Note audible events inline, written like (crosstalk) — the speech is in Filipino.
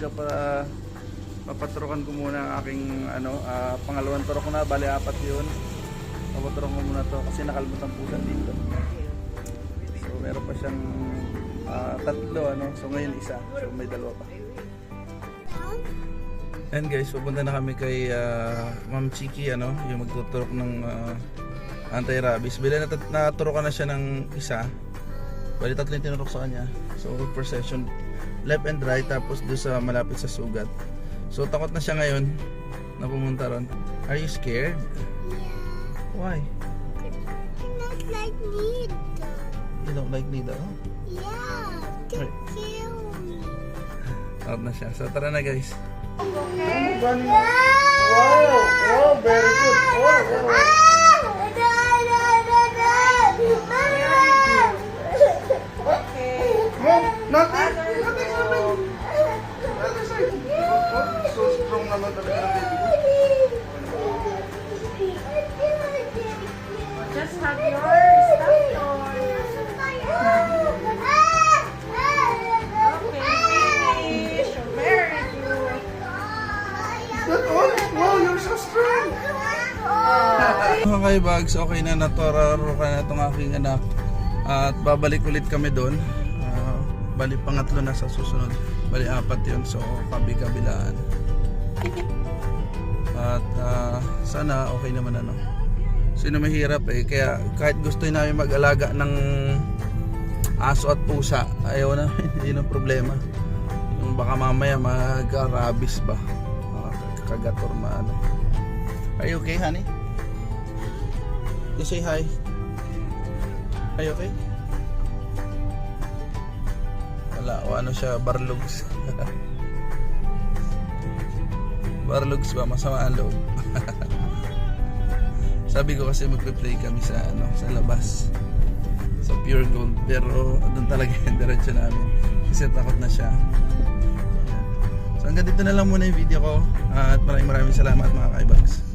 karga para papaturukan ko muna ang aking ano, ah, pangalawang turok na, bali apat yun. Papaturukan ko muna to kasi nakalmutan po dito. So meron pa siyang ah, tatlo ano, so ngayon isa. So may dalawa pa. And guys, pupunta na kami kay ah, Ma'am Chiki ano, yung magtuturok ng ah, anti-rabies. Bila nat naturokan na siya ng isa. Bali tatlo yung tinurok sa kanya. So per session, left and right tapos doon sa malapit sa sugat. So takot na siya ngayon na pumunta ron. Are you scared? Why? Not like need. You don't like needle? Yeah, to Right. kill me. Takot na siya. So tara na guys. Wow! Wow! Nothing! Nothing happened! Other side! So strong naman talaga ang baby. Just have yours. Stop yours. Okay, finish. Very good. That all? Wow, you're so strong! (laughs) Mga kaibags, okay na naturaro ka na itong aking anak at babalik ulit kami doon bali pangatlo na sa susunod. Bali apat yun. So kabi-kabilaan. At ah, sana okay naman ano. Sino mahirap eh. Kaya kahit gusto namin mag-alaga ng aso at pusa ayaw na. (laughs) Yun ang problema. Yung baka mamaya mag-rabies ba? Kagat or maano Are you okay, honey? You say hi. Are you okay? Wala, o ano siya, barlugs. (laughs) barlugs ba? Masama ang loob. (laughs) Sabi ko kasi magpe-play kami sa ano, sa labas. Sa pure gold. Pero doon talaga yung diretso namin. Kasi takot na siya. So hanggang dito na lang muna yung video ko. At maraming maraming salamat mga kaibags.